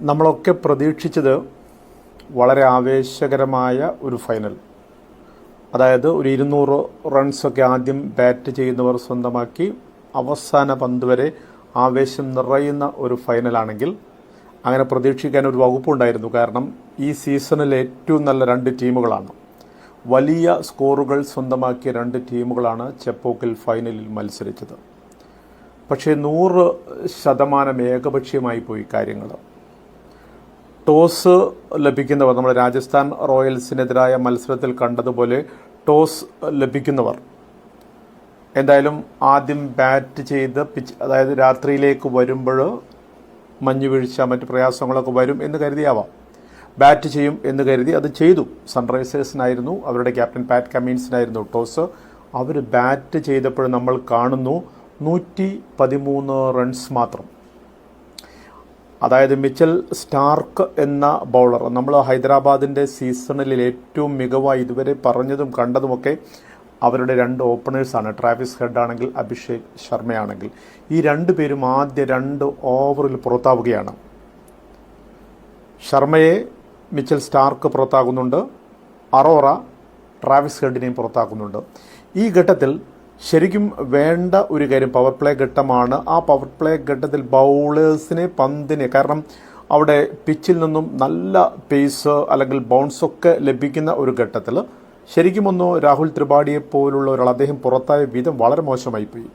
നമ്മളൊക്കെ പ്രതീക്ഷിച്ചത് വളരെ ആവേശകരമായ ഒരു ഫൈനൽ അതായത് ഒരു ഇരുന്നൂറ് റൺസൊക്കെ ആദ്യം ബാറ്റ് ചെയ്യുന്നവർ സ്വന്തമാക്കി അവസാന പന്ത് വരെ ആവേശം നിറയുന്ന ഒരു ഫൈനലാണെങ്കിൽ അങ്ങനെ പ്രതീക്ഷിക്കാൻ ഒരു വകുപ്പുണ്ടായിരുന്നു. കാരണം ഈ സീസണിൽ ഏറ്റവും നല്ല രണ്ട് ടീമുകളാണ് വലിയ സ്കോറുകൾ സ്വന്തമാക്കിയ രണ്ട് ടീമുകളാണ് ചെപ്പോക്കിൽ ഫൈനലിൽ മത്സരിച്ചത്. പക്ഷേ നൂറ് ശതമാനം ഏകപക്ഷീയമായി പോയി കാര്യങ്ങൾ. ടോസ് ലഭിക്കുന്നവർ നമ്മുടെ രാജസ്ഥാൻ റോയൽസിനെതിരായ മത്സരത്തിൽ കണ്ടതുപോലെ ടോസ് ലഭിക്കുന്നവർ എന്തായാലും ആദ്യം ബാറ്റ് ചെയ്ത് പിച്ച് അതായത് രാത്രിയിലേക്ക് വരുമ്പോൾ മഞ്ഞ് വീഴ്ച മറ്റ് പ്രയാസങ്ങളൊക്കെ വരും എന്ന് കരുതിയാവാം. ബാറ്റ് ചെയ്യും എന്ന് കരുതി അത് ചെയ്തു. സൺറൈസേഴ്സിനായിരുന്നു അവരുടെ ക്യാപ്റ്റൻ പാറ്റ് കമീൻസിനായിരുന്നു ടോസ്. അവർ ബാറ്റ് ചെയ്തപ്പോൾ നമ്മൾ കാണുന്നു നൂറ്റി പതിമൂന്ന് റൺസ് മാത്രം. അതായത് മിച്ചൽ സ്റ്റാർക്ക് എന്ന ബൗളർ. നമ്മൾ ഹൈദരാബാദിന്റെ സീസണിൽ ഏറ്റവും മികവായി ഇതുവരെ പറഞ്ഞതും കണ്ടതുമൊക്കെ അവരുടെ രണ്ട് ഓപ്പണേഴ്സാണ് ട്രാവിസ് ഹെഡ് ആണെങ്കിൽ അഭിഷേക് ശർമ്മയാണെങ്കിൽ. ഈ രണ്ട് പേരും ആദ്യ രണ്ട് ഓവറിൽ പുറത്താവുകയാണ്. ശർമ്മയെ മിച്ചൽ സ്റ്റാർക്ക് പുറത്താകുന്നുണ്ട്. അറോറ ട്രാവിസ് ഹെഡിനെയും പുറത്താക്കുന്നുണ്ട്. ഈ ഘട്ടത്തിൽ ശരിക്കും വേണ്ട ഒരു കാര്യം. പവർ പ്ലേ ഘട്ടമാണ്. ആ പവർ പ്ലേ ഘട്ടത്തിൽ ബൗളേഴ്സിനെ പന്തിനെ കാരണം അവിടെ പിച്ചിൽ നിന്നും നല്ല പേസ് അല്ലെങ്കിൽ ബൗൺസൊക്കെ ലഭിക്കുന്ന ഒരു ഘട്ടത്തിൽ ശരിക്കും ഒന്ന് രാഹുൽ ത്രിപാഠിയെ പോലുള്ള ഒരാൾ അദ്ദേഹം പുറത്തായ വിധം വളരെ മോശമായി പോയി.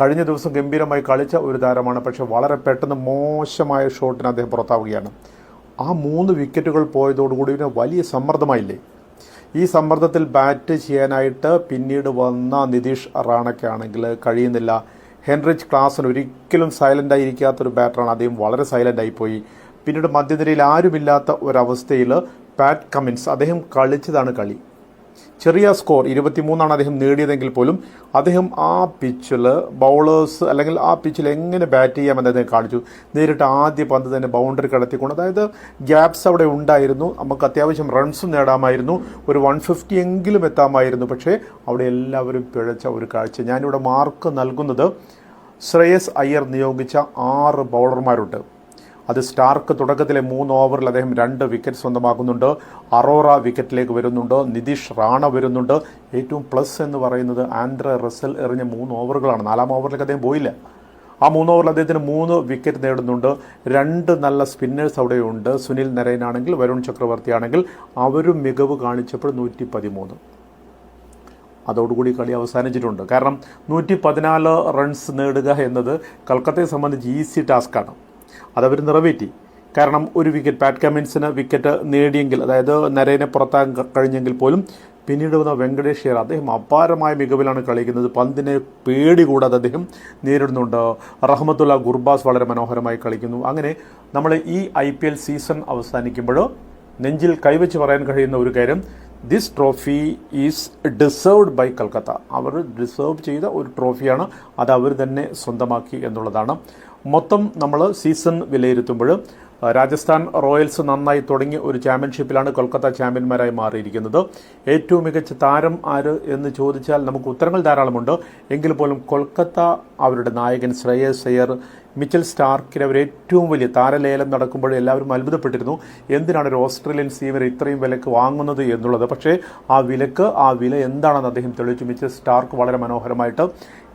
കഴിഞ്ഞ ദിവസം ഗംഭീരമായി കളിച്ച ഒരു താരമാണ് പക്ഷെ വളരെ പെട്ടെന്ന് മോശമായ ഷോട്ടിന് അദ്ദേഹം പുറത്താവുകയാണ്. ആ മൂന്ന് വിക്കറ്റുകൾ പോയതോടുകൂടി വലിയ സമ്മർദ്ദമായില്ലേ? ഈ സമ്മർദ്ദത്തിൽ ബാറ്റ് ചെയ്യാനായിട്ട് പിന്നീട് വന്ന നിതീഷ് റാണയ്ക്കാണെങ്കിൽ കഴിയുന്നില്ല. ഹെൻറിച്ച് ക്ലാസൻ ഒരിക്കലും സൈലന്റ് ആയിരിക്കാത്തൊരു ബാറ്ററാണ് അദ്ദേഹം വളരെ സൈലന്റ് ആയിപ്പോയി. പിന്നീട് മധ്യനിരയിൽ ആരുമില്ലാത്ത ഒരവസ്ഥയിൽ പാറ്റ് കമിൻസ് അദ്ദേഹം കളിച്ചതാണ് കളി. ചെറിയ സ്കോർ ഇരുപത്തിമൂന്നാണ് അദ്ദേഹം നേടിയതെങ്കിൽ പോലും അദ്ദേഹം ആ പിച്ചിൽ ബൗളേഴ്സ് അല്ലെങ്കിൽ ആ പിച്ചിൽ എങ്ങനെ ബാറ്റ് ചെയ്യാമെന്ന് അദ്ദേഹം കാണിച്ചു. നേരിട്ട് ആദ്യ പന്ത് തന്നെ ബൗണ്ടറി കടത്തിക്കൊണ്ട് അതായത് ഗ്യാപ്സ് അവിടെ ഉണ്ടായിരുന്നു. നമുക്ക് അത്യാവശ്യം റൺസ് നേടാമായിരുന്നു. ഒരു വൺ ഫിഫ്റ്റി എങ്കിലും എത്താമായിരുന്നു. പക്ഷേ അവിടെ എല്ലാവരും പിഴച്ച ഒരു കാഴ്ച. ഞാനിവിടെ മാർക്ക് നൽകുന്നത് ശ്രേയസ് അയ്യർ നിയോഗിച്ച ആറ് ബൗളർമാരുണ്ട് അത് സ്റ്റാർക്ക് തുടക്കത്തിലെ മൂന്ന് ഓവറിൽ അദ്ദേഹം രണ്ട് വിക്കറ്റ് സ്വന്തമാക്കുന്നുണ്ട്. അറോറ വിക്കറ്റിലേക്ക് വരുന്നുണ്ട്. നിതീഷ് റാണ വരുന്നുണ്ട്. ഏറ്റവും പ്ലസ് എന്ന് പറയുന്നത് ആൻഡ്ര റസൽ എറിഞ്ഞ മൂന്ന് ഓവറുകളാണ്. നാലാം ഓവറിലേക്ക് അദ്ദേഹം പോയില്ല. ആ മൂന്ന് ഓവറിൽ അദ്ദേഹത്തിന് മൂന്ന് വിക്കറ്റ് നേടുന്നുണ്ട്. രണ്ട് നല്ല സ്പിന്നേഴ്സ് അവിടെയുണ്ട്. സുനിൽ നരയനാണെങ്കിൽ വരുൺ ചക്രവർത്തി ആണെങ്കിൽ അവരും മികവ് കാണിച്ചപ്പോൾ നൂറ്റി പതിമൂന്ന് അതോടുകൂടി കളി അവസാനിച്ചിട്ടുണ്ട്. കാരണം നൂറ്റി പതിനാല് റൺസ് നേടുക എന്നത് കൽക്കത്തയെ സംബന്ധിച്ച് ഈസി ടാസ്ക്കാണ് അതവർ നിറവേറ്റി. കാരണം ഒരു വിക്കറ്റ് പാറ്റ് കമിൻസിന് വിക്കറ്റ് നേടിയെങ്കിൽ അതായത് നരേനെ പുറത്താൻ കഴിഞ്ഞെങ്കിൽ പോലും പിന്നീട് വന്ന വെങ്കടേഷ് അയ്യർ അദ്ദേഹം അപാരമായ മികവിലാണ് കളിക്കുന്നത്. പന്തിനെ പേടി കൂടാതെ അദ്ദേഹം നേരിടുന്നുണ്ട്. റഹ്മത്തുള്ള ഗുർബാസ് വളരെ മനോഹരമായി കളിക്കുന്നു. അങ്ങനെ നമ്മൾ ഈ ഐ സീസൺ അവസാനിക്കുമ്പോൾ നെഞ്ചിൽ കൈവച്ച് പറയാൻ കഴിയുന്ന ഒരു കാര്യം this trophy is deserved by Calcutta our deserve ചെയ്ത ഒരു ട്രോഫിയാണ് അത് അവർ തന്നെ സ്വന്തമാക്കി എന്നുള്ളതാണ്. മൊത്തം നമ്മൾ സീസൺ വിലയിരുത്തുമ്പോൾ രാജസ്ഥാൻ റോയൽസ് നന്നായി തുടങ്ങിയ ഒരു ചാമ്പ്യൻഷിപ്പിലാണ് കൊൽക്കത്ത ചാമ്പ്യന്മാരായി മാറിയിരിക്കുന്നത്. ഏറ്റവും മികച്ച താരം ആര് എന്ന് ചോദിച്ചാൽ നമുക്ക് ഉത്തരങ്ങൾ ധാരാളമുണ്ട്. എങ്കിൽ പോലും കൊൽക്കത്ത അവരുടെ നായകൻ ശ്രേയസ് അയ്യർ മിച്ചൽ സ്റ്റാർക്കിന് അവർ ഏറ്റവും വലിയ താരലേലം നടക്കുമ്പോൾ എല്ലാവരും അത്ഭുതപ്പെട്ടിരുന്നു. എന്തിനാണ് ഒരു ഓസ്ട്രേലിയൻ സീമർ ഇത്രയും വിലക്ക് വാങ്ങുന്നത് എന്നുള്ളത്? പക്ഷേ ആ വിലക്ക് ആ വില എന്താണെന്ന് അദ്ദേഹം തെളിയിച്ചു. മിച്ചൽ സ്റ്റാർക്ക് വളരെ മനോഹരമായിട്ട്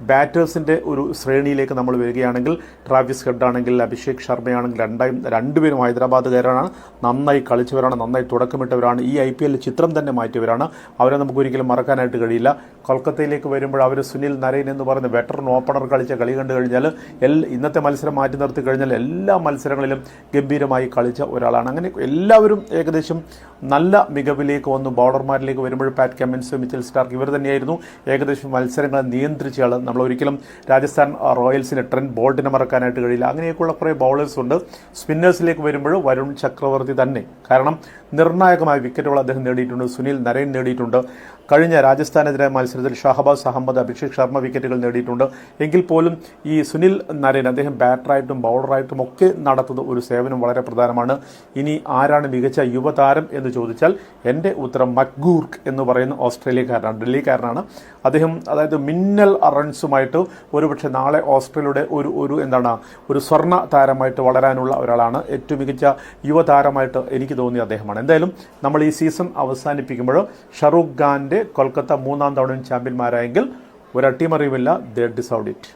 ബാറ്റേഴ്സിന്റെ ഒരു ശ്രേണിയിലേക്ക് നമ്മൾ വരികയാണെങ്കിൽ ട്രാവിസ് ഹെഡ് ആണെങ്കിൽ അഭിഷേക് ശർമ്മയാണെങ്കിൽ രണ്ടായും രണ്ടുപേരും ഹൈദരാബാദുകാരാണ്. നന്നായി കളിച്ചവരാണ് നന്നായി തുടക്കമിട്ടവരാണ്. ഈ ഐ പി എല്ലിൽ ചിത്രം തന്നെ മാറ്റിയവരാണ്. അവരെ നമുക്ക് ഒരിക്കലും മറക്കാനായിട്ട് കഴിയില്ല. കൊൽക്കത്തയിലേക്ക് വരുമ്പോൾ അവർ സുനിൽ നരയൻ എന്ന് പറയുന്ന വെറ്ററൻ ഓപ്പണർ കളിച്ച കളി കണ്ടു കഴിഞ്ഞാൽ എൽ ഇന്നത്തെ മത്സരം മാറ്റി നിർത്തി കഴിഞ്ഞാൽ എല്ലാ മത്സരങ്ങളിലും ഗംഭീരമായി കളിച്ച ഒരാളാണ്. അങ്ങനെ എല്ലാവരും ഏകദേശം നല്ല മികവിലേക്ക് വന്നു. ബൗളർമാരിലേക്ക് വരുമ്പോൾ പാറ്റ് കമ്മിൻസ് മിച്ചൽ സ്റ്റാർക്ക് ഇവർ തന്നെയായിരുന്നു. ഏകദേശം മത്സരങ്ങളെ നിയന്ത്രിച്ച ആൾ നമ്മൾ ഒരിക്കലും രാജസ്ഥാൻ റോയൽസിന് ട്രെൻഡ് ബോൾട്ടിനെ മറക്കാനായിട്ട് കഴിയില്ല. അങ്ങനെയൊക്കെയുള്ള കുറേ ബൗളേഴ്സ് ഉണ്ട്. സ്പിന്നേഴ്സിലേക്ക് വരുമ്പോൾ വരുൺ ചക്രവർത്തി തന്നെ. കാരണം നിർണായകമായ വിക്കറ്റുകൾ അദ്ദേഹം നേടിയിട്ടുണ്ട്. സുനിൽ നരേൻ നേടിയിട്ടുണ്ട്. കഴിഞ്ഞ രാജസ്ഥാനെതിരെ മത്സരത്തിൽ ഷഹബാസ് അഹമ്മദ് അഭിഷേക് ശർമ്മ വിക്കറ്റുകൾ നേടിയിട്ടുണ്ട്. എങ്കിൽ പോലും ഈ സുനിൽ നരേൻ അദ്ദേഹം ബാറ്ററായിട്ടും ബൗളറായിട്ടും ഒക്കെ നടത്തുന്ന ഒരു സേവനം വളരെ പ്രധാനമാണ്. ഇനി ആരാണ് മികച്ച യുവതാരം എന്ന് ചോദിച്ചാൽ എന്റെ ഉത്തരം മക്ഗൂർക്ക് എന്ന് പറയുന്ന ഓസ്ട്രേലിയക്കാരനാണ് ഡൽഹിക്കാരനാണ്. അദ്ദേഹം അതായത് മിന്നൽ റൺസുമായിട്ട് ഒരുപക്ഷെ നാളെ ഓസ്ട്രേലിയയുടെ ഒരു ഒരു എന്താണ് ഒരു സ്വർണ താരമായിട്ട് വളരാനുള്ള ഒരാളാണ് ഏറ്റവും മികച്ച യുവതാരമായിട്ട് എനിക്ക് തോന്നിയ അദ്ദേഹമാണ്. എന്തായാലും നമ്മൾ ഈ സീസൺ അവസാനിപ്പിക്കുമ്പോൾ ഷറൂഖ് ഖാന്റെ കൊൽക്കത്ത മൂന്നാം തവണയും ചാമ്പ്യന്മാരായെങ്കിൽ ഒരു ദേ ഡിസൗഡ് ഇറ്റ്